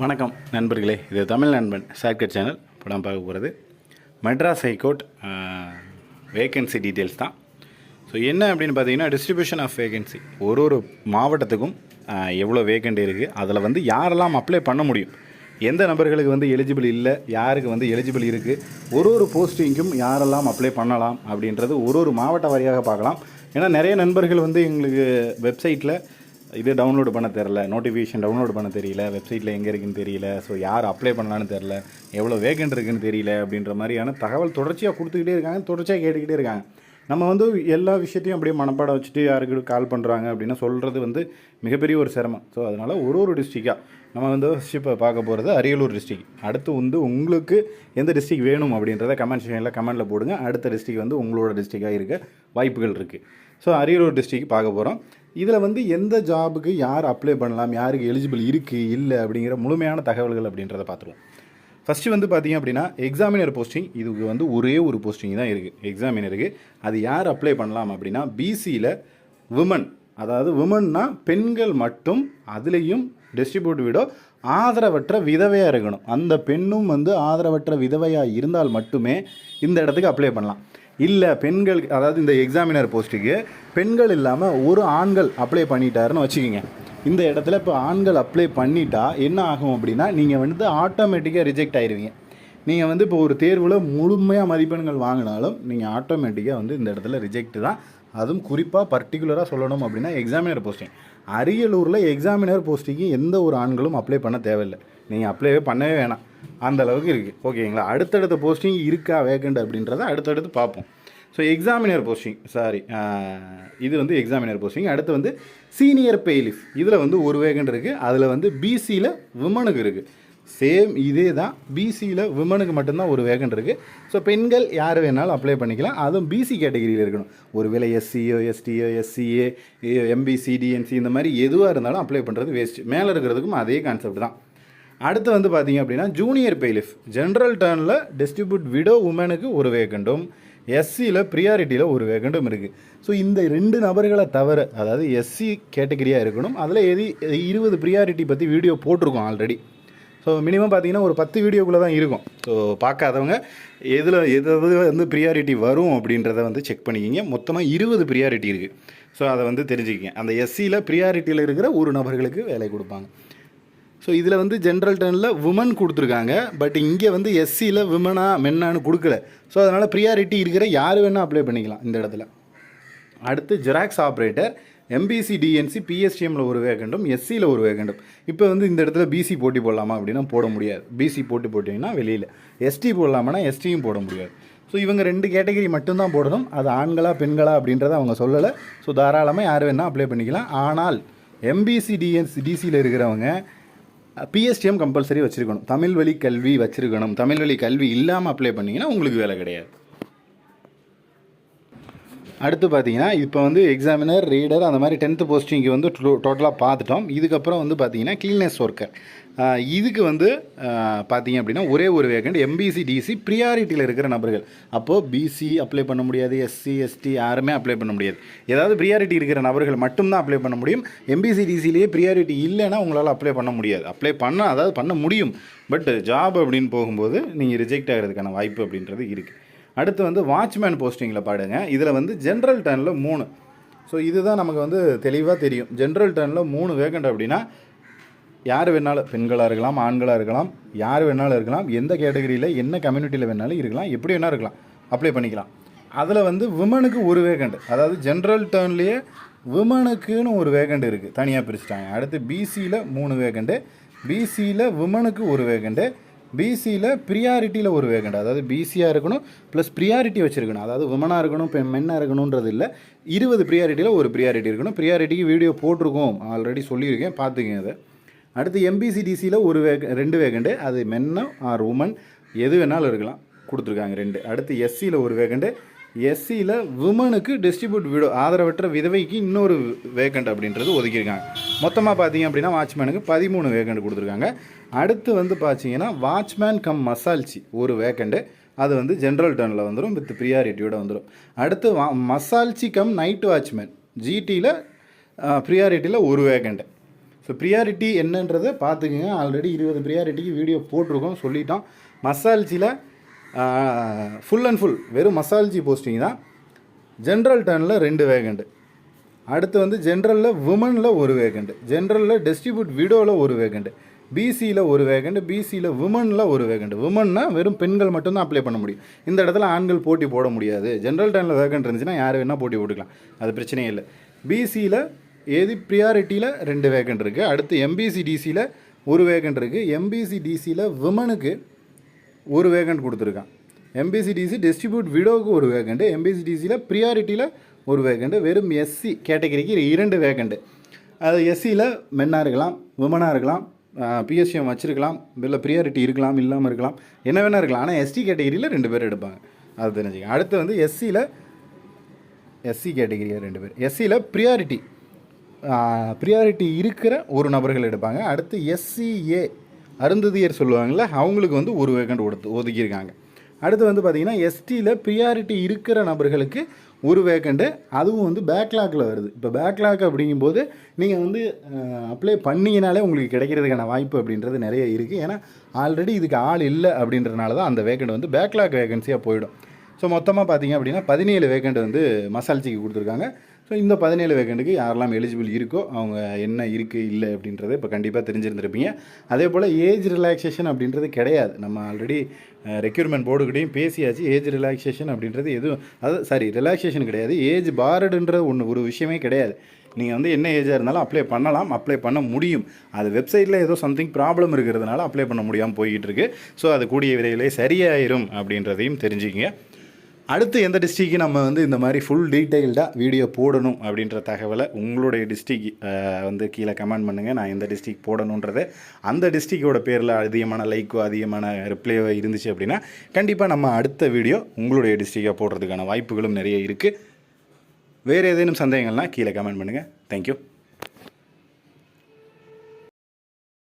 வணக்கம் நண்பர்களே இது தமிழ் நண்பன் ஷார்ட்கட் சேனல். படம் பார்க்க போகிறது Madras high court vacancy details தான். ஸோ என்ன அப்படின்னு பார்த்தீங்கன்னா டிஸ்ட்ரிபியூஷன் ஆஃப் வேகன்சி ஒரு ஒரு மாவட்டத்துக்கும் எவ்வளோ வேகண்ட் இருக்குது அதில் வந்து யாரெல்லாம் அப்ளை பண்ண முடியும்? எந்த நபர்களுக்கு வந்து எலிஜிபிள் இல்லை யாருக்கு வந்து எலிஜிபிள் இருக்குது ஒரு ஒரு போஸ்டிங்க்கும் யாரெல்லாம் அப்ளை பண்ணலாம் அப்படின்றது ஒரு ஒரு மாவட்ட வாரியாக பார்க்கலாம். ஏன்னா நிறைய நண்பர்கள் வந்து எங்களுக்கு வெப்சைட்டில் இது டவுன்லோடு பண்ண தெரில நோட்டிஃபிகேஷன் டவுன்லோட் பண்ண தெரியல வெப்சைட்டில் எங்கே இருக்குன்னு தெரியல ஸோ யார் அப்ளை பண்ணலான்னு தெரில எவ்வளோ வேகண்ட் இருக்குன்னு தெரியல அப்படின்ற மாதிரியான தகவல் தொடர்ச்சியாக கொடுத்துக்கிட்டே இருக்காங்க தொடர்ச்சியாக கேட்டுக்கிட்டே இருக்காங்க. நம்ம வந்து எல்லா விஷயத்தையும் அப்படியே மனப்பாடம் வச்சுட்டு யாருக்கு கால் பண்ணுறாங்க அப்படின்னா சொல்கிறது வந்து மிகப்பெரிய ஒரு சிரமம். ஸோ அதனால் ஒரு ஒரு டிஸ்ட்ரிக்டாக நம்ம வந்து இப்போ பார்க்க போகிறது அரியலூர் டிஸ்ட்ரிக் அடுத்து வந்து உங்களுக்கு எந்த டிஸ்ட்ரிக் வேணும் அப்படின்றத கமெண்ட் செக்ஷனில் கமெண்ட்டில் போடுங்க. அடுத்த டிஸ்ட்ரிக் வந்து உங்களோட டிஸ்ட்ரிக்டாக இருக்க வாய்ப்புகள் இருக்குது ஸோ அரியலூர் டிஸ்ட்ரிக் பார்க்க போகிறோம் இதில் வந்து எந்த ஜாபுக்கு யார் அப்ளை பண்ணலாம் யாருக்கு எலிஜிபிள் இருக்குது இல்லை அப்படிங்கிற முழுமையான தகவல்கள் அப்படின்றத பார்த்துருவோம். ஃபஸ்ட்டு வந்து பார்த்தீங்க அப்படின்னா எக்ஸாமினர் போஸ்டிங் இதுக்கு வந்து ஒரே ஒரு போஸ்டிங் தான் இருக்குது எக்ஸாமினருக்கு அது யார் அப்ளை பண்ணலாம் அப்படின்னா பிசியில் விமன் அதாவது விமன்னா பெண்கள் மட்டும் அதுலேயும் டிஸ்ட்ரிபியூட் விடோ ஆதரவற்ற விதவையாக இருக்கணும். அந்த பெண்ணும் வந்து ஆதரவற்ற விதவையாக இருந்தால் மட்டுமே இந்த இடத்துக்கு அப்ளை பண்ணலாம். இல்லை பெண்கள் அதாவது இந்த எக்ஸாமினர் போஸ்ட்டுக்கு பெண்கள் இல்லாமல் ஒரு ஆண்கள் அப்ளை பண்ணிட்டாருன்னு வச்சுக்கோங்க. இந்த இடத்துல இப்போ ஆண்கள் அப்ளை பண்ணிட்டா என்ன ஆகும் அப்படின்னா நீங்கள் வந்து ஆட்டோமேட்டிக்காக ரிஜெக்ட் ஆயிடுவீங்க நீங்கள் வந்து இப்போ ஒரு தேர்வில் முழுமையாக மதிப்பெண்கள் வாங்கினாலும் நீங்கள் ஆட்டோமேட்டிக்காக வந்து இந்த இடத்துல ரிஜெக்ட் தான். அதுவும் குறிப்பாக பர்டிகுலராக சொல்லணும் அப்படின்னா எக்ஸாமினர் போஸ்டிங் அரியலூரில் எக்ஸாமினர் போஸ்டிங்கு எந்த ஒரு ஆண்களும் அப்ளை பண்ண தேவையில்லை. நீங்கள் அப்ளைவே பண்ணவே வேணாம். அந்த அளவுக்கு இருக்குது ஓகேங்களா அடுத்தடுத்த போஸ்டிங் இருக்கா வேகண்ட் அப்படின்றத அடுத்தடுத்து பார்ப்போம். ஸோ எக்ஸாமினர் போஸ்டிங் சாரி இது வந்து எக்ஸாமினர் போஸ்டிங் அடுத்து வந்து சீனியர் பெய்லிஃப் இதில் வந்து ஒரு வேகண்ட் இருக்குது அதில் வந்து பிசியில் விமனுக்கு இருக்குது சேம் இதே தான் பிசியில் விமனுக்கு மட்டும்தான் ஒரு வேகண்ட் இருக்குது ஸோ பெண்கள் யார் வேணாலும் அப்ளை பண்ணிக்கலாம். அதுவும் பிசி கேட்டகரியில் இருக்கணும். ஒரு வேலை எஸ்சியோ எஸ்டிஓ எஸ்சிஏ எம்பிசிடிஎன்சி இந்த மாதிரி எதுவாக இருந்தாலும் அப்ளை பண்ணுறது வேஸ்ட் மேலே இருக்கிறதுக்கும் அதே கான்செப்ட் தான். அடுத்து வந்து பார்த்தீங்க அப்படின்னா ஜூனியர் பெய்லிஃப் ஜென்ரல் டர்னில் டிஸ்ட்ரிபியூட் விடோ உமனுக்கு ஒரு வேகண்டும். எஸ்சியில் ப்ரியாரிட்டியில் ஒரு வேகண்டும் இருக்குது ஸோ இந்த ரெண்டு நபர்களை தவிர அதாவது எஸ்சி கேட்டகரியாக இருக்கணும். அதில் எது இருபது ப்ரியாரிட்டி பற்றி வீடியோ போட்டிருக்கோம் ஆல்ரெடி ஸோ மினிமம் பார்த்தீங்கன்னா ஒரு பத்து வீடியோக்குள்ளே தான் இருக்கும். ஸோ பார்க்காதவங்க எதில் எது எது வந்து ப்ரியாரிட்டி வரும் அப்படின்றத வந்து செக் பண்ணிக்கிங்க. மொத்தமாக இருபது ப்ரியாரிட்டி இருக்குது ஸோ அதை வந்து தெரிஞ்சுக்கிங்க. அந்த எஸ்சியில் ப்ரியாரிட்டியில் இருக்கிற ஒரு நபர்களுக்கு வேலை கொடுப்பாங்க. ஸோ இதில் வந்து ஜென்ரல் டர்னில் உமன் கொடுத்துருக்காங்க. பட் இங்கே வந்து எஸ்சியில் விமனா மென்னான்னு கொடுக்கல. ஸோ அதனால் ப்ரியாரிட்டி இருக்கிற யார் வேணால் அப்ளை பண்ணிக்கலாம் இந்த இடத்துல. அடுத்து ஜெராக்ஸ் ஆப்ரேட்டர் எம்பிசி டிஎன்சி பிஎஸ்டிஎம்மில் ஒரு வேகண்டும் எஸ்சியில் ஒரு வேகண்டும். இப்போ வந்து இந்த இடத்துல பிசி போட்டி போடலாமா அப்படின்னா போட முடியாது. பிசி போட்டி போட்டிங்கன்னா வெளியில். எஸ்டி போடலாமான்னா எஸ்டியும் போட முடியாது. ஸோ இவங்க ரெண்டு கேட்டகரி மட்டும்தான் போடணும். அது ஆண்களா பெண்களா அப்படின்றத அவங்க சொல்லலை. ஸோ தாராளமாக யார் வேணால் அப்ளை பண்ணிக்கலாம். ஆனால் எம்பிசி டிஎன்சி டிசியில் இருக்கிறவங்க பிஎஸ்டிஎம் கம்பல்சரி வச்சுருக்கணும். தமிழ் வழி கல்வி வச்சுருக்கணும். தமிழ் வழி கல்வி இல்லாமல் அப்ளை பண்ணிங்கன்னா உங்களுக்கு வேலை கிடையாது. அடுத்து பார்த்தீங்கன்னா இப்போ வந்து எக்ஸாமினர் ரீடர் அந்த மாதிரி டென்த்து போஸ்டிங்க்கு வந்து டோட்டலாக பார்த்துட்டோம் இதுக்கப்புறம் வந்து பார்த்தீங்கன்னா கிளீனஸ் ஒர்க்கர் இதுக்கு வந்து பார்த்தீங்க அப்படின்னா ஒரே ஒரு வேகண்ட் எம்பிசி டிசி ப்ரியாரிட்டியில் இருக்கிற நபர்கள். அப்போது பிசி அப்ளை பண்ண முடியாது எஸ்சி எஸ்டி யாருமே அப்ளை பண்ண முடியாது. ஏதாவது ப்ரியாரிட்டி இருக்கிற நபர்கள் மட்டும்தான் அப்ளை பண்ண முடியும். எம்பிசி டிசிலேயே ப்ரியாரிட்டி இல்லைன்னா உங்களால் அப்ளை பண்ண முடியாது. அப்ளை பண்ண அதாவது பண்ண முடியும். பட் ஜாப் அப்படின்னு போகும்போது நீங்கள் ரிஜெக்ட் ஆகிறதுக்கான வாய்ப்பு அப்படின்றது இருக்குது அடுத்து வந்து வாட்ச்மேன் போஸ்டிங்கில் பாடுங்க. இதில் வந்து ஜென்ரல் டர்னில் மூணு. ஸோ இதுதான் நமக்கு வந்து தெளிவாக தெரியும். ஜென்ரல் டர்னில் மூணு வேகண்ட் அப்படின்னா யார் வேணாலும் பெண்களாக இருக்கலாம் ஆண்களாக இருக்கலாம் யார் வேணாலும் இருக்கலாம் எந்த கேட்டகரியில் என்ன கம்யூனிட்டியில் வேணாலும் இருக்கலாம் எப்படி வேணாலும் இருக்கலாம். அப்ளை பண்ணிக்கலாம். அதில் வந்து விமனுக்கு ஒரு வேகண்ட் அதாவது ஜென்ரல் டர்ன்லேயே விமனுக்குன்னு ஒரு வேகண்ட் இருக்குது தனியாக பிரிச்சுட்டாங்க. அடுத்து பிசியில் மூணு வேகண்ட்டு பிசியில் விமனுக்கு ஒரு வேகண்ட்டு பிசியில் ப்ரியாரிட்டியில் ஒரு வேகண்ட். அதாவது பிசியாக இருக்கணும் ப்ளஸ் ப்ரியாரிட்டி வச்சுருக்கணும். அதாவது உமனாக இருக்கணும் பெண் மென்னாக இருக்கணுன்றது இல்லை. இருபது ப்ரியாரிட்டியில் ஒரு ப்ரியாரிட்டி இருக்கணும். ப்ரியாரிட்டிக்கு வீடியோ போட்டிருக்கோம். ஆல்ரெடி சொல்லியிருக்கேன். பார்த்துக்கங்க அதை அடுத்து எம்பிசிடிசியில் ஒரு வேக ரெண்டு வேகண்டு. அது மென்னா ஆர் உமன் எது வேணாலும் இருக்கலாம். கொடுத்துருக்காங்க ரெண்டு. அடுத்து எஸ்சியில் ஒரு வேகண்டு. எஸ்சியில் விமனுக்கு டிஸ்ட்ரிபியூட் விடோ ஆதரவற்ற விதவைக்கு இன்னொரு வேகண்ட் அப்படின்றது ஒதுக்கியிருக்காங்க. மொத்தமாக பார்த்தீங்க அப்படின்னா வாட்ச்மேனுக்கு பதிமூணு வேகண்ட் கொடுத்துருக்காங்க. அடுத்து வந்து பார்த்தீங்கன்னா வாட்ச்மேன் கம் மசால்ச்சி ஒரு வேகண்டு அது வந்து ஜென்ரல் டர்னில் வந்துடும் வித் ப்ரியாரிட்டியோட வந்துடும் அடுத்து வா மசால்ச்சி கம் நைட் வாட்ச்மேன் ஜிடியில் ப்ரியாரிட்டியில் ஒரு வேகண்ட் ஸோ ப்ரியாரிட்டி என்னன்றதை பார்த்துக்குங்க. ஆல்ரெடி இருபது ப்ரியாரிட்டிக்கு வீடியோ போட்டிருக்கோம் சொல்லிட்டோம். மசால்ச்சியில் ஃபுல் அண்ட் ஃபுல் வெறும் மசால்ஜி போஸ்டிங் தான். ஜென்ரல் டர்னில் ரெண்டு வேகண்ட் அடுத்து வந்து ஜென்ரலில் உமனில் ஒரு வேகண்ட் ஜென்ரலில் டிஸ்ட்ரிபியூட் விடோவில் ஒரு வேகண்ட் பிசியில் ஒரு வேகண்ட் பிசியில் உமனில் ஒரு வேகண்ட் உமன்னா வெறும் பெண்கள் மட்டும்தான் அப்ளை பண்ண முடியும். இந்த இடத்துல ஆண்கள் போட்டி போட முடியாது. ஜென்ரல் டர்னில் வேகண்ட் இருந்துச்சுன்னா யார் வேணால் போட்டி போட்டுக்கலாம். அது பிரச்சனையே இல்லை. பிசியில் ஏது ப்ரியாரிட்டியில் ரெண்டு வேகண்ட் இருக்குது அடுத்து எம்பிசி டிசியில் ஒரு வேகண்ட் இருக்குது எம்பிசி டிசியில் விமனுக்கு ஒரு வேகண்ட் கொடுத்துருக்கான். எம்பிசிடிசி டிஸ்ட்ரிபியூட் விடோவுக்கு ஒரு வேகண்ட்டு எம்பிசிடிசியில் ப்ரியாரிட்டியில் ஒரு வேகண்ட்டு வெறும் எஸ்சி கேட்டகரிக்கு இரண்டு வேகண்ட்டு அது எஸ்சியில் மென்னாக இருக்கலாம் உமனாக இருக்கலாம் பிஎஸ்சிஎம் வச்சுருக்கலாம் இல்லை ப்ரியாரிட்டி இருக்கலாம் இல்லாமல் இருக்கலாம் என்ன வேணால் இருக்கலாம். ஆனால் எஸ்டி கேட்டகரியில் ரெண்டு பேர் எடுப்பாங்க. அது தெரிஞ்சுக்க அடுத்து வந்து எஸ்சியில் எஸ்சி கேட்டகிரியில் ரெண்டு பேர். எஸ்சியில் ப்ரியாரிட்டி ப்ரியாரிட்டி இருக்கிற ஒரு நபர்கள் எடுப்பாங்க. அடுத்து எஸ்சிஏ அருந்ததியர் சொல்லுவாங்கள்ல அவங்களுக்கு வந்து ஒரு வேகண்ட் ஒடுத்து ஒதுக்கியிருக்காங்க. அடுத்து வந்து பார்த்திங்கன்னா எஸ்டியில் ப்ரியாரிட்டி இருக்கிற நபர்களுக்கு ஒரு வேக்கண்ட்டு அதுவும் வந்து பேக்லாக்கில் வருது. இப்போ பேக்லாக் அப்படிங்கும்போது நீங்கள் வந்து அப்ளை பண்ணீங்கனாலே உங்களுக்கு கிடைக்கிறதுக்கான வாய்ப்பு அப்படின்றது நிறைய இருக்குது ஏன்னா ஆல்ரெடி இதுக்கு ஆள் இல்லை அப்படின்றனால தான் அந்த வேக்கண்ட் வந்து பேக்லாக் வேகன்சியாக போயிடும். ஸோ மொத்தமாக பார்த்தீங்க அப்படின்னா பதினேழு வேக்கண்ட் வந்து மசால்ச்சிக்கு கொடுத்துருக்காங்க. ஸோ இந்த பதினேழு வேகண்ட்டுக்கு யாரெல்லாம் எலிஜிபிள் இருக்கோ அவங்க என்ன இருக்குது இல்லை அப்படின்றத இப்போ கண்டிப்பாக தெரிஞ்சிருந்திருப்பீங்க. அதே போல் ஏஜ் ரிலாக்ஸேஷன் அப்படின்றது கிடையாது. நம்ம ஆல்ரெடி ரெக்யூர்மெண்ட் போர்டுக்கிட்டையும் பேசியாச்சு. ஏஜ் ரிலாக்ஸேஷன் அப்படின்றது எதுவும் அது சாரி ரிலாக்ஸேஷன் கிடையாது. ஏஜ் பாரடுன்ற ஒன்று ஒரு விஷயமே கிடையாது. நீங்கள் வந்து என்ன ஏஜாக இருந்தாலும் அப்ளை பண்ணலாம் அப்ளை பண்ண முடியும். அது வெப்சைட்டில் ஏதோ சம்திங் ப்ராப்ளம் இருக்கிறதுனால அப்ளை பண்ண முடியாமல் போய்கிட்டு இருக்கு. ஸோ அது கூடிய விரைவிலே சரியாயிரும் அப்படின்றதையும் தெரிஞ்சுக்கங்க. அடுத்து எந்த டிஸ்ட்ரிக்கு நம்ம வந்து இந்த மாதிரி ஃபுல் டீட்டெயில்டாக வீடியோ போடணும் அப்படின்ற தகவலை உங்களுடைய டிஸ்ட்ரிக் வந்து கீழே கமெண்ட் பண்ணுங்கள் நான் எந்த டிஸ்ட்ரிக் போடணுன்றதை அந்த டிஸ்ட்ரிக்கோட பேரில் அதிகமான லைக்கோ அதிகமான ரிப்ளையோ இருந்துச்சு அப்படின்னா கண்டிப்பாக நம்ம அடுத்த வீடியோ உங்களுடைய டிஸ்ட்ரிக்கை போடுறதுக்கான வாய்ப்புகளும் நிறைய இருக்குது வேறு ஏதேனும் சந்தேகங்கள்னால் கீழே கமெண்ட் பண்ணுங்கள் தேங்க்யூ